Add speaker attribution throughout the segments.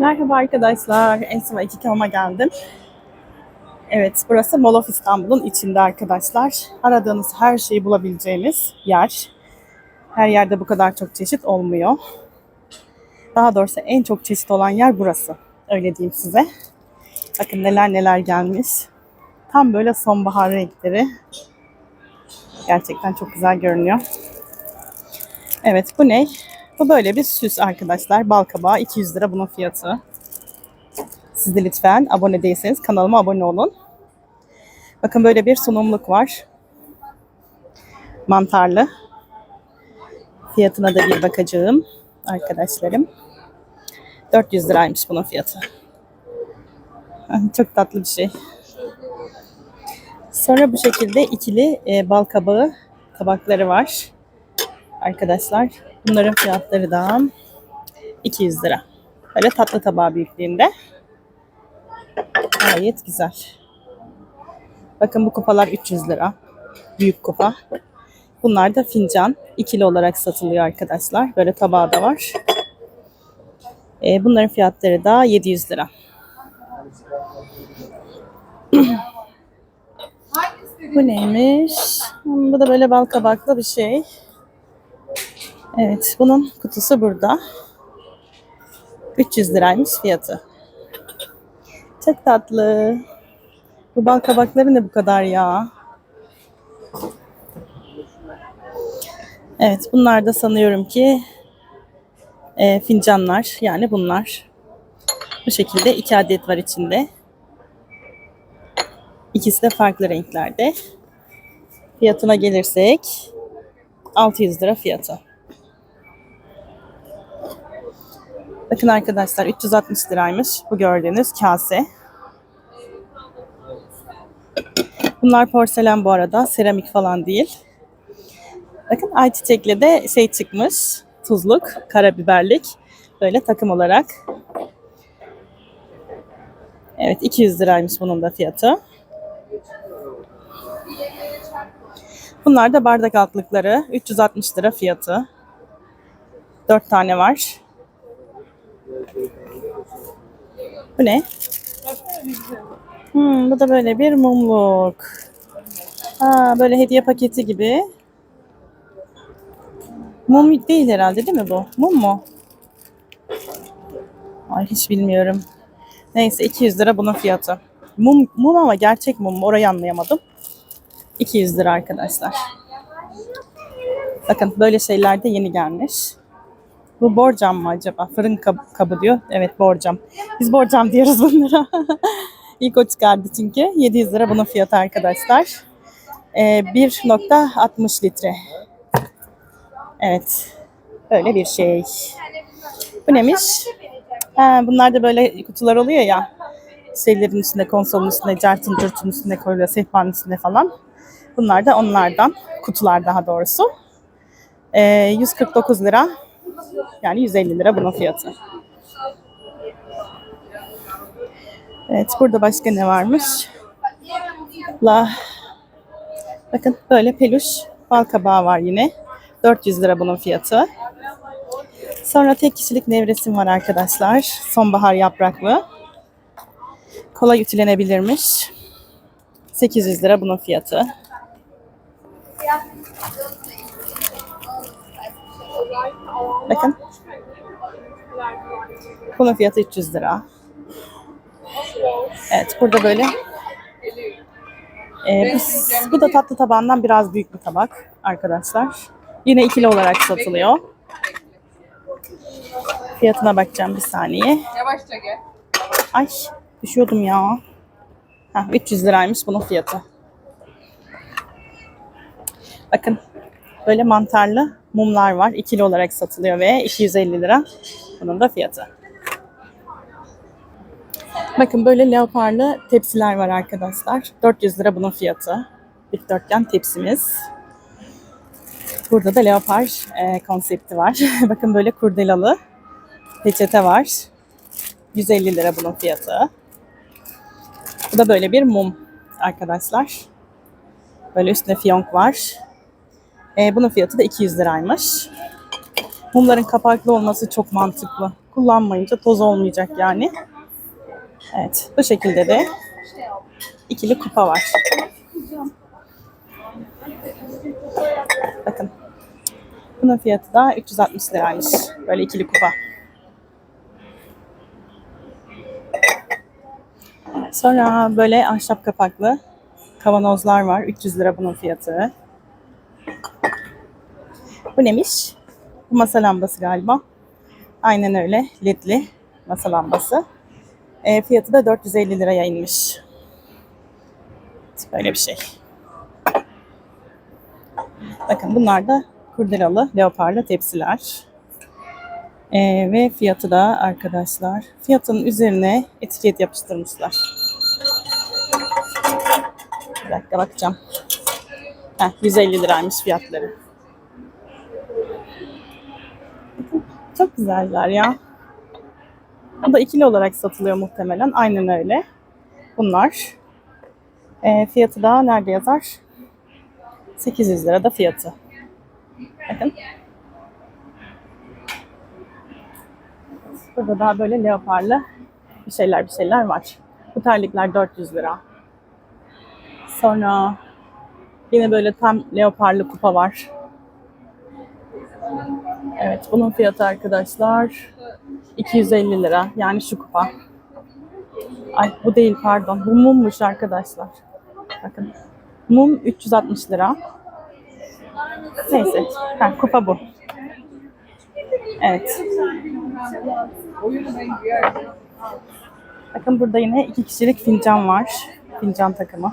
Speaker 1: Merhaba arkadaşlar. Ensiva 2 Kam'a geldim. Evet, burası Mall of İstanbul'un içinde arkadaşlar. Aradığınız her şeyi bulabileceğiniz yer. Her yerde bu kadar çok çeşit olmuyor. Daha doğrusu en çok çeşit olan yer burası. Öyle diyeyim size. Bakın neler neler gelmiş. Tam böyle sonbahar renkleri. Gerçekten çok güzel görünüyor. Evet, bu ne? Bu böyle bir süs arkadaşlar. Bal kabağı 200 lira bunun fiyatı. Siz de lütfen abone değilseniz kanalıma abone olun. Bakın böyle bir sunumluk var. Mantarlı. Fiyatına da bir bakacağım arkadaşlarım. 400 liraymış bunun fiyatı. Çok tatlı bir şey. Sonra bu şekilde ikili e, bal kabağı tabakları var. Arkadaşlar bunların fiyatları da 200 lira. Böyle tatlı tabağı büyüklüğünde. Gayet güzel. Bakın bu kupalar 300 lira. Büyük kupa. Bunlar da fincan. ikili olarak satılıyor arkadaşlar. Böyle tabağı da var. E, bunların fiyatları da 700 lira. Bu neymiş? Bu da böyle bal kabaklı bir şey. Evet, bunun kutusu burada. 300 liraymış fiyatı. Çok tatlı. Bu bal kabakları ne bu kadar ya? Evet, bunlar da sanıyorum ki e, fincanlar. Yani bunlar. Bu şekilde iki adet var içinde. İkisi de farklı renklerde. Fiyatına gelirsek 600 lira fiyatı. Bakın arkadaşlar 360 liraymış bu gördüğünüz kase. Bunlar porselen bu arada. Seramik falan değil. Bakın ayçiçekle de şey çıkmış. Tuzluk, karabiberlik. Böyle takım olarak. Evet 200 liraymış bunun da fiyatı. Bunlar da bardak altlıkları. 360 lira fiyatı. 4 tane var. Bu ne? Hmm, bu da böyle bir mumluk. Ha, böyle hediye paketi gibi. Mum değil herhalde değil mi bu? Mum mu? Ay hiç bilmiyorum. Neyse 200 lira bunun fiyatı. Mum, mum ama gerçek mum mu? Orayı anlayamadım. 200 lira arkadaşlar. Bakın böyle şeyler de yeni gelmiş. Bu borcam mı acaba? Fırın kab- kabı diyor. Evet borcam. Biz borcam diyoruz bunlara. İlk o çıkardı çünkü. 700 lira bunun fiyatı arkadaşlar. Ee, 1.60 litre. Evet. Böyle bir şey. Bu neymiş? Ha, bunlar da böyle kutular oluyor ya. Şeylerin üstünde, konsolun üstünde, cartın curtun üstünde koyuluyor, sehpanın üstünde falan. Bunlar da onlardan. Kutular daha doğrusu. Ee, 149 lira. Yani 150 lira bunun fiyatı. Evet burada başka ne varmış? La. Bakın böyle peluş bal kabağı var yine. 400 lira bunun fiyatı. Sonra tek kişilik nevresim var arkadaşlar. Sonbahar yapraklı. Kolay ütülenebilirmiş. 800 lira bunun fiyatı. Bakın. Bunun fiyatı 300 lira. Evet burada böyle. Ee, bu, bu da tatlı tabağından biraz büyük bir tabak arkadaşlar. Yine ikili olarak satılıyor. Fiyatına bakacağım bir saniye.
Speaker 2: Yavaşça gel.
Speaker 1: Ay düşüyordum ya. Heh, 300 liraymış bunun fiyatı. Bakın böyle mantarlı mumlar var. İkili olarak satılıyor ve 250 lira bunun da fiyatı. Bakın böyle leoparlı tepsiler var arkadaşlar. 400 lira bunun fiyatı. Dikdörtgen tepsimiz. Burada da leopar e, konsepti var. Bakın böyle kurdelalı peçete var. 150 lira bunun fiyatı. Bu da böyle bir mum arkadaşlar. Böyle üstünde fiyonk var. E, bunun fiyatı da 200 liraymış. Mumların kapaklı olması çok mantıklı. Kullanmayınca toz olmayacak yani. Evet, bu şekilde de ikili kupa var. Bakın. Bunun fiyatı da 360 liraymış. Böyle ikili kupa. Sonra böyle ahşap kapaklı kavanozlar var. 300 lira bunun fiyatı. Bu neymiş? Bu masa lambası galiba. Aynen öyle. Ledli masa lambası. E, fiyatı da 450 liraya inmiş. Böyle bir şey. Bakın bunlar da kurdelalı, leoparlı tepsiler. E, ve fiyatı da arkadaşlar, fiyatın üzerine etiket yapıştırmışlar. Bir dakika bakacağım. Heh, 150 liraymış fiyatları. Çok güzeller ya. Bu da ikili olarak satılıyor muhtemelen. Aynen öyle. Bunlar. E, fiyatı da nerede yazar? 800 lira da fiyatı. Bakın. Burada daha böyle leoparlı bir şeyler bir şeyler var. Bu terlikler 400 lira. Sonra yine böyle tam leoparlı kupa var. Evet bunun fiyatı arkadaşlar 250 lira. Yani şu kupa. Ay bu değil pardon. Bu mummuş arkadaşlar. Bakın. Mum 360 lira. Neyse. Ha, kupa bu. Evet. Bakın burada yine iki kişilik fincan var. Fincan takımı.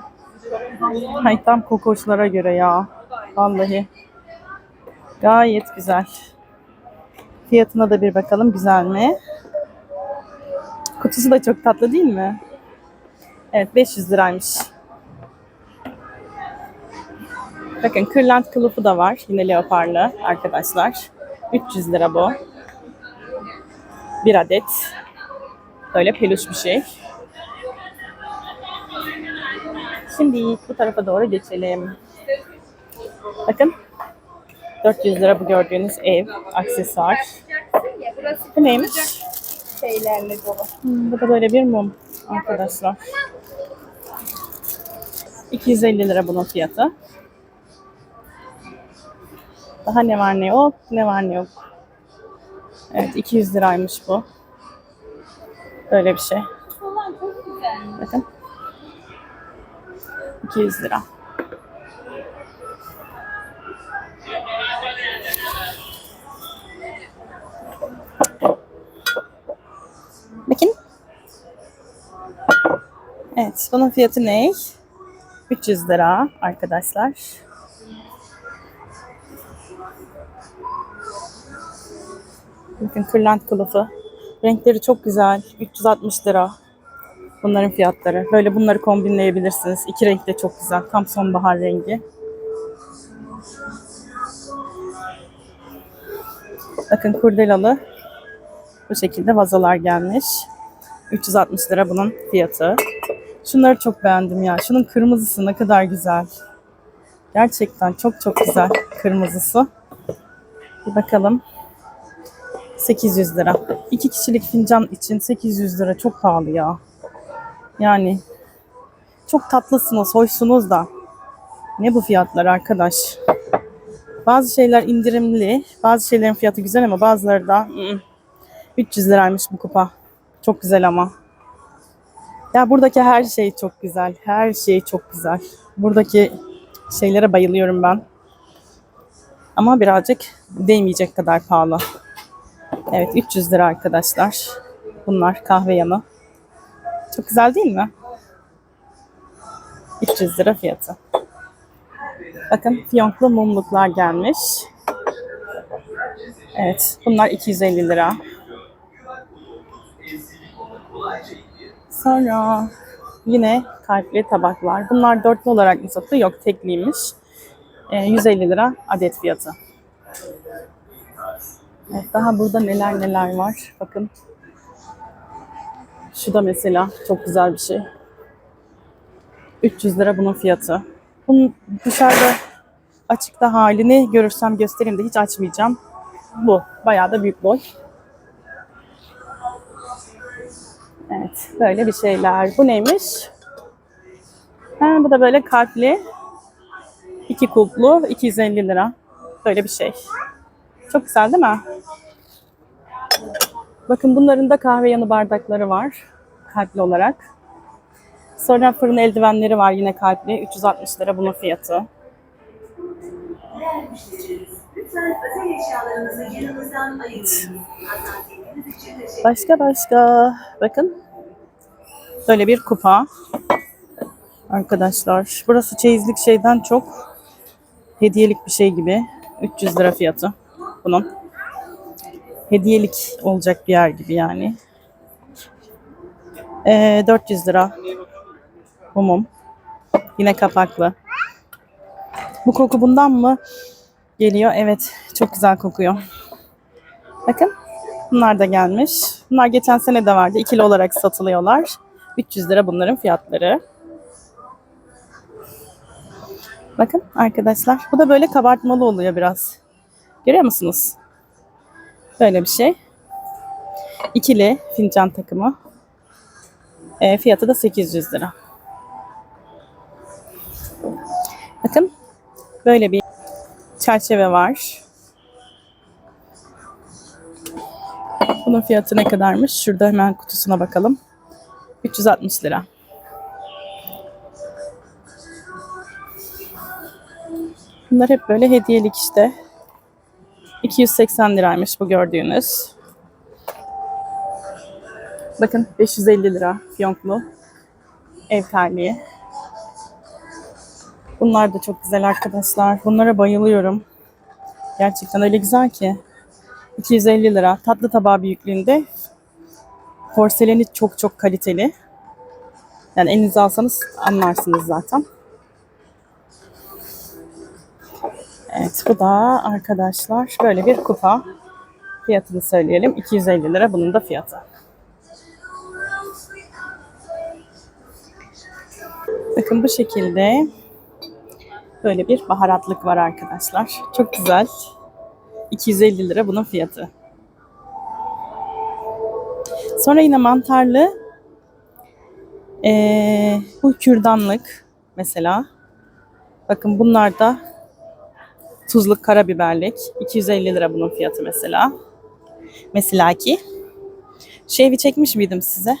Speaker 1: Ay tam kokoşlara göre ya. Vallahi. Gayet güzel. Fiyatına da bir bakalım güzel mi? Kutusu da çok tatlı değil mi? Evet 500 liraymış. Bakın kırlent kılıfı da var. Yine leoparlı arkadaşlar. 300 lira bu. Bir adet. Böyle peluş bir şey. Şimdi bu tarafa doğru geçelim. Bakın. 400 lira bu gördüğünüz ev, aksesuar. Bu neymiş?
Speaker 2: şeylerle dolu.
Speaker 1: Hmm, bu da böyle bir mum arkadaşlar. 250 lira bunun fiyatı. Daha ne var ne yok, ne var ne yok. Evet 200 liraymış bu. Böyle bir şey. Bakın. 200 lira. Evet, bunun fiyatı ne? 300 lira arkadaşlar. Bakın kırlent kılıfı. Renkleri çok güzel. 360 lira. Bunların fiyatları. Böyle bunları kombinleyebilirsiniz. İki renk de çok güzel. Tam sonbahar rengi. Bakın kurdelalı. Bu şekilde vazalar gelmiş. 360 lira bunun fiyatı. Şunları çok beğendim ya. Şunun kırmızısı ne kadar güzel. Gerçekten çok çok güzel kırmızısı. Bir bakalım. 800 lira. İki kişilik fincan için 800 lira çok pahalı ya. Yani çok tatlısınız, hoşsunuz da. Ne bu fiyatlar arkadaş? Bazı şeyler indirimli, bazı şeylerin fiyatı güzel ama bazıları da ı-ı. 300 liraymış bu kupa. Çok güzel ama. Ya buradaki her şey çok güzel. Her şey çok güzel. Buradaki şeylere bayılıyorum ben. Ama birazcık değmeyecek kadar pahalı. Evet 300 lira arkadaşlar. Bunlar kahve yanı. Çok güzel değil mi? 300 lira fiyatı. Bakın fiyonklu mumluklar gelmiş. Evet bunlar 250 lira. Sonra yine kalpli tabaklar. Bunlar dörtlü olarak mı satılıyor? Yok tekliymiş. Ee, 150 lira adet fiyatı. Evet, daha burada neler neler var. Bakın. Şu da mesela çok güzel bir şey. 300 lira bunun fiyatı. Bunun dışarıda açıkta halini görürsem göstereyim de hiç açmayacağım. bu. Bayağı da büyük boy. Evet, böyle bir şeyler. Bu neymiş? Ha, bu da böyle kalpli. iki kulplu, 250 lira. Böyle bir şey. Çok güzel değil mi? Bakın bunların da kahve yanı bardakları var. Kalpli olarak. Sonra fırın eldivenleri var yine kalpli. 360 lira bunun fiyatı. Başka başka. Bakın. Böyle bir kupa. Arkadaşlar. Burası çeyizlik şeyden çok hediyelik bir şey gibi. 300 lira fiyatı bunun. Hediyelik olacak bir yer gibi yani. Ee, 400 lira. Bu mum. Yine kapaklı. Bu koku bundan mı geliyor? Evet. Çok güzel kokuyor. Bakın. Bunlar da gelmiş. Bunlar geçen sene de vardı. İkili olarak satılıyorlar. 300 lira bunların fiyatları. Bakın arkadaşlar. Bu da böyle kabartmalı oluyor biraz. Görüyor musunuz? Böyle bir şey. İkili fincan takımı. E, fiyatı da 800 lira. Bakın böyle bir çerçeve var. Bunun fiyatı ne kadarmış? Şurada hemen kutusuna bakalım. 360 lira. Bunlar hep böyle hediyelik işte. 280 liraymış bu gördüğünüz. Bakın 550 lira fiyonklu ev terliği. Bunlar da çok güzel arkadaşlar. Bunlara bayılıyorum. Gerçekten öyle güzel ki. 250 lira. Tatlı tabağı büyüklüğünde. Porseleni çok çok kaliteli. Yani elinize alsanız anlarsınız zaten. Evet bu da arkadaşlar böyle bir kupa. Fiyatını söyleyelim. 250 lira bunun da fiyatı. Bakın bu şekilde böyle bir baharatlık var arkadaşlar. Çok güzel. 250 lira bunun fiyatı. Sonra yine mantarlı ee, bu kürdanlık mesela. Bakın bunlar da tuzluk karabiberlik. 250 lira bunun fiyatı mesela. Mesela ki şu evi çekmiş miydim size?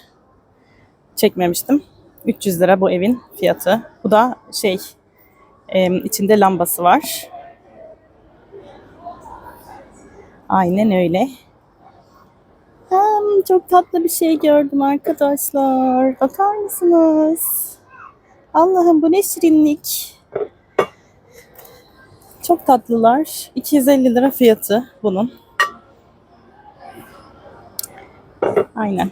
Speaker 1: Çekmemiştim. 300 lira bu evin fiyatı. Bu da şey e, içinde lambası var. Aynen öyle. Hmm, çok tatlı bir şey gördüm arkadaşlar. Bakar mısınız? Allah'ım bu ne şirinlik. Çok tatlılar. 250 lira fiyatı bunun. Aynen.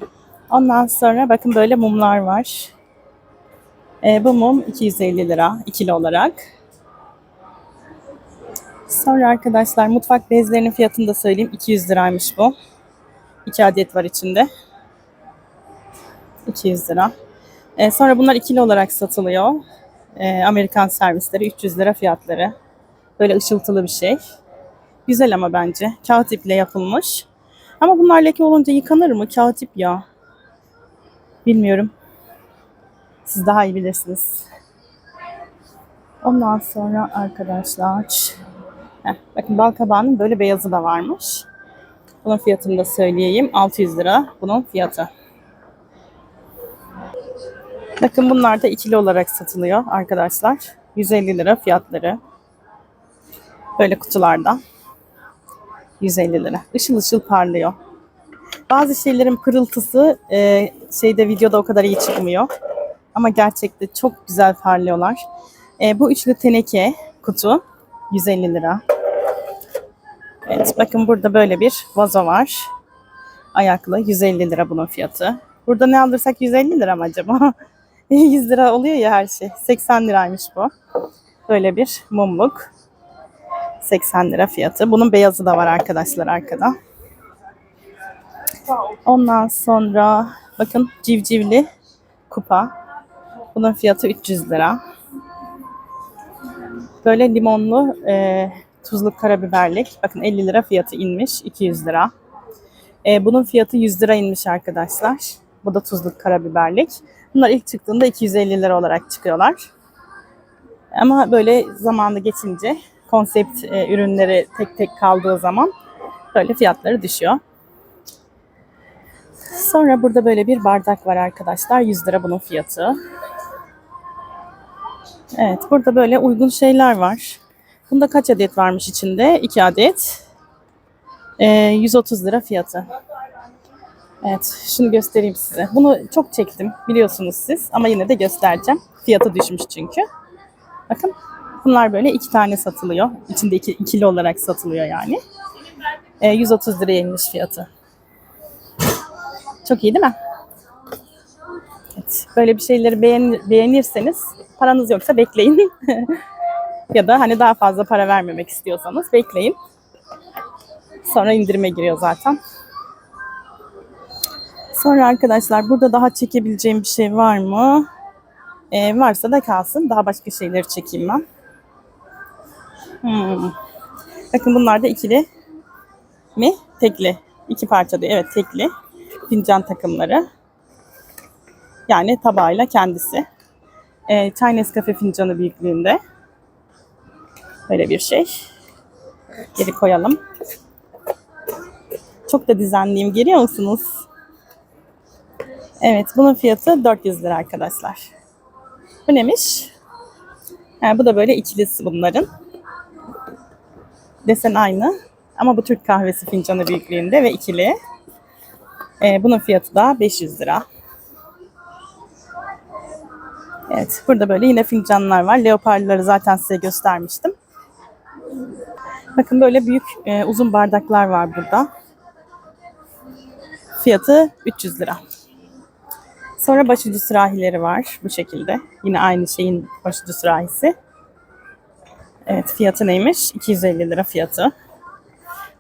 Speaker 1: Ondan sonra bakın böyle mumlar var. Ee, bu mum 250 lira ikili olarak. Sonra arkadaşlar mutfak bezlerinin fiyatını da söyleyeyim. 200 liraymış bu. 2 adet var içinde. 200 lira. Ee, sonra bunlar ikili olarak satılıyor. Ee, Amerikan servisleri 300 lira fiyatları. Böyle ışıltılı bir şey. Güzel ama bence. Kağıt iple yapılmış. Ama bunlar leke olunca yıkanır mı? Kağıt ip ya. Bilmiyorum. Siz daha iyi bilirsiniz. Ondan sonra arkadaşlar Heh, bakın bal kabağının böyle beyazı da varmış. Bunun fiyatını da söyleyeyim. 600 lira bunun fiyatı. Bakın bunlar da ikili olarak satılıyor arkadaşlar. 150 lira fiyatları. Böyle kutularda. 150 lira. Işıl ışıl parlıyor. Bazı şeylerin pırıltısı e, şeyde videoda o kadar iyi çıkmıyor. Ama gerçekte çok güzel parlıyorlar. E, bu üçlü teneke kutu 150 lira. Evet bakın burada böyle bir vazo var. Ayaklı 150 lira bunun fiyatı. Burada ne alırsak 150 lira mı acaba? 100 lira oluyor ya her şey. 80 liraymış bu. Böyle bir mumluk. 80 lira fiyatı. Bunun beyazı da var arkadaşlar arkada. Ondan sonra bakın civcivli kupa. Bunun fiyatı 300 lira. Böyle limonlu e, tuzluk karabiberlik. Bakın 50 lira fiyatı inmiş. 200 lira. Ee, bunun fiyatı 100 lira inmiş arkadaşlar. Bu da tuzluk karabiberlik. Bunlar ilk çıktığında 250 lira olarak çıkıyorlar. Ama böyle zamanı geçince konsept e, ürünleri tek tek kaldığı zaman böyle fiyatları düşüyor. Sonra burada böyle bir bardak var arkadaşlar. 100 lira bunun fiyatı. Evet burada böyle uygun şeyler var. Bunda kaç adet varmış içinde? 2 adet. Ee, 130 lira fiyatı. Evet şunu göstereyim size. Bunu çok çektim biliyorsunuz siz ama yine de göstereceğim. Fiyatı düşmüş çünkü. Bakın bunlar böyle iki tane satılıyor. İçinde iki, ikili olarak satılıyor yani. Ee, 130 liraya inmiş fiyatı. Çok iyi değil mi? Evet, böyle bir şeyleri beğen, beğenirseniz paranız yoksa bekleyin. ya da hani daha fazla para vermemek istiyorsanız bekleyin. Sonra indirime giriyor zaten. Sonra arkadaşlar burada daha çekebileceğim bir şey var mı? Ee, varsa da kalsın. Daha başka şeyleri çekeyim ben. Hmm. Bakın bunlar da ikili mi? Tekli. İki parça değil. Evet tekli. Fincan takımları. Yani tabağıyla kendisi. Ee, Çay Nescafe fincanı büyüklüğünde. Böyle bir şey. Geri koyalım. Çok da düzenliyim. Görüyor musunuz? Evet, bunun fiyatı 400 lira arkadaşlar. Bu neymiş? Ha, bu da böyle ikilisi bunların. Desen aynı. Ama bu Türk kahvesi fincanı büyüklüğünde ve ikili. Ee, bunun fiyatı da 500 lira. Evet, burada böyle yine fincanlar var. Leoparları zaten size göstermiştim. Bakın böyle büyük e, uzun bardaklar var burada. Fiyatı 300 lira. Sonra başucu sürahileri var bu şekilde. Yine aynı şeyin başucu sürahisi. Evet fiyatı neymiş? 250 lira fiyatı.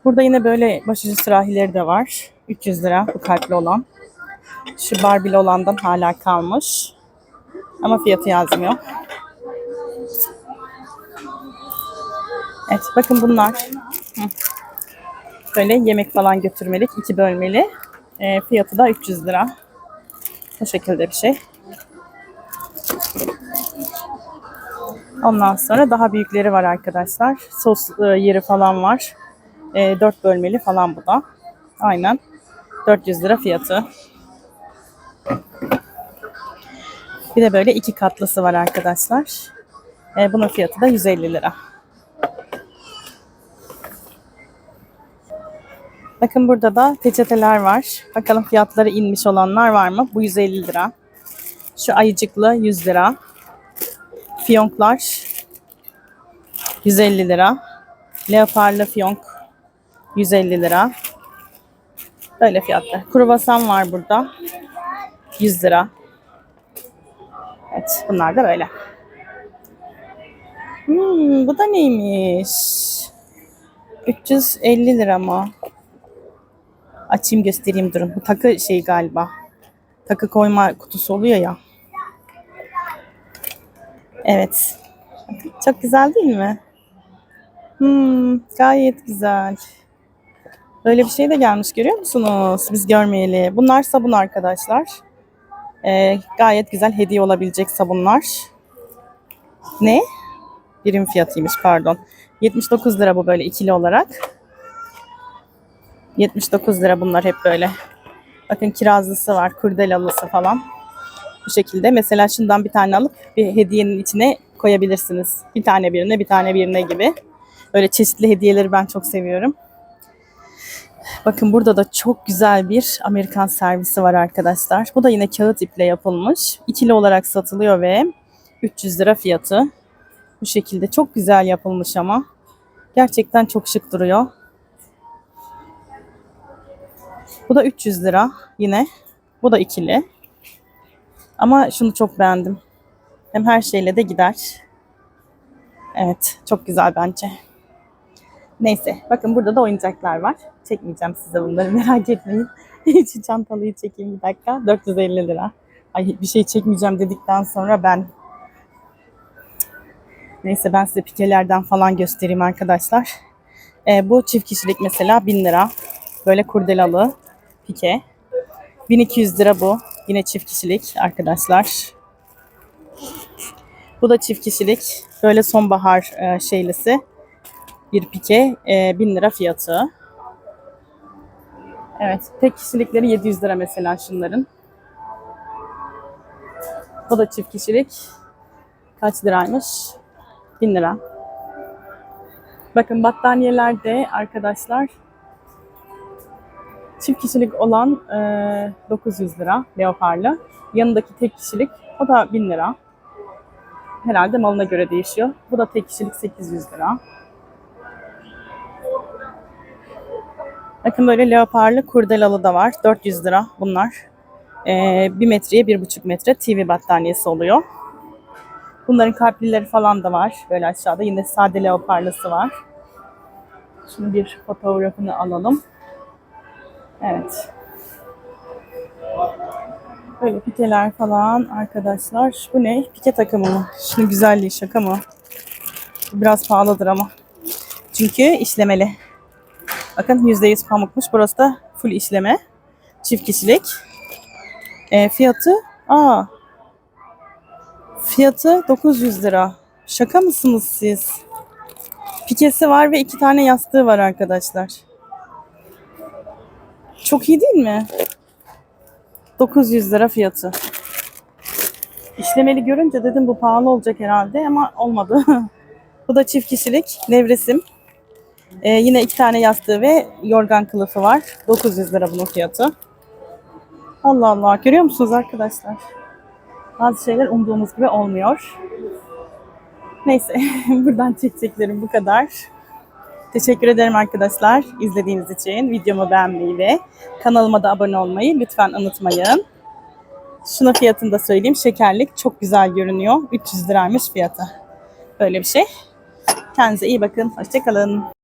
Speaker 1: Burada yine böyle başucu sürahileri de var. 300 lira bu kalpli olan. Şu barbili olandan hala kalmış. Ama fiyatı yazmıyor. Evet bakın bunlar. Böyle yemek falan götürmelik. iki bölmeli. E, fiyatı da 300 lira. Bu şekilde bir şey. Ondan sonra daha büyükleri var arkadaşlar. Sos e, yeri falan var. E, 4 bölmeli falan bu da. Aynen. 400 lira fiyatı. Bir de böyle iki katlısı var arkadaşlar. E, bunun fiyatı da 150 lira. Bakın burada da peçeteler var. Bakalım fiyatları inmiş olanlar var mı? Bu 150 lira. Şu ayıcıklı 100 lira. Fiyonklar 150 lira. Leoparlı fiyonk 150 lira. Böyle fiyatlar. Kruvasan var burada. 100 lira. Evet bunlar da böyle. Hmm, bu da neymiş? 350 lira mı? Açayım göstereyim durun. Bu takı şey galiba. Takı koyma kutusu oluyor ya. Evet. Çok güzel değil mi? Hmm, gayet güzel. Böyle bir şey de gelmiş görüyor musunuz? Biz görmeyeli. Bunlar sabun arkadaşlar. Ee, gayet güzel hediye olabilecek sabunlar. Ne? Birim fiyatıymış pardon. 79 lira bu böyle ikili olarak. 79 lira bunlar hep böyle. Bakın kirazlısı var, kurdelalısı falan. Bu şekilde. Mesela şundan bir tane alıp bir hediyenin içine koyabilirsiniz. Bir tane birine, bir tane birine gibi. Böyle çeşitli hediyeleri ben çok seviyorum. Bakın burada da çok güzel bir Amerikan servisi var arkadaşlar. Bu da yine kağıt iple yapılmış. İkili olarak satılıyor ve 300 lira fiyatı. Bu şekilde çok güzel yapılmış ama. Gerçekten çok şık duruyor. Bu da 300 lira yine. Bu da ikili. Ama şunu çok beğendim. Hem her şeyle de gider. Evet, çok güzel bence. Neyse, bakın burada da oyuncaklar var. Çekmeyeceğim size bunları merak etmeyin. Şu çantalıyı çekeyim bir dakika. 450 lira. Ay bir şey çekmeyeceğim dedikten sonra ben Neyse ben size pikelerden falan göstereyim arkadaşlar. Ee, bu çift kişilik mesela 1000 lira. Böyle kurdelalı pike. 1200 lira bu. Yine çift kişilik arkadaşlar. Bu da çift kişilik. Böyle sonbahar e, şeylisi. Bir pike. E, 1000 lira fiyatı. Evet. Tek kişilikleri 700 lira mesela şunların. Bu da çift kişilik. Kaç liraymış? 1000 lira. Bakın battaniyelerde arkadaşlar çift kişilik olan e, 900 lira leoparlı. Yanındaki tek kişilik o da 1000 lira. Herhalde malına göre değişiyor. Bu da tek kişilik 800 lira. Bakın böyle leoparlı kurdelalı da var. 400 lira bunlar. Ee, 1 metreye 1,5 metre TV battaniyesi oluyor. Bunların kalplileri falan da var. Böyle aşağıda yine sade leoparlısı var. Şimdi bir fotoğrafını alalım. Evet. Böyle pikeler falan arkadaşlar. Bu ne? Pike takımı mı? Şunun güzelliği şaka mı? Biraz pahalıdır ama. Çünkü işlemeli. Bakın %100 pamukmuş. Burası da full işleme. Çift kişilik. E, fiyatı aa fiyatı 900 lira. Şaka mısınız siz? Pikesi var ve iki tane yastığı var arkadaşlar. Çok iyi değil mi? 900 lira fiyatı. İşlemeli görünce dedim bu pahalı olacak herhalde ama olmadı. bu da çift kişilik nevresim. Ee, yine iki tane yastığı ve yorgan kılıfı var. 900 lira bunun fiyatı. Allah Allah. Görüyor musunuz arkadaşlar? Bazı şeyler umduğumuz gibi olmuyor. Neyse. Buradan çekeceklerim bu kadar. Teşekkür ederim arkadaşlar izlediğiniz için. Videomu beğenmeyi ve kanalıma da abone olmayı lütfen unutmayın. Şuna fiyatını da söyleyeyim. Şekerlik çok güzel görünüyor. 300 liraymış fiyatı. Böyle bir şey. Kendinize iyi bakın. Hoşçakalın.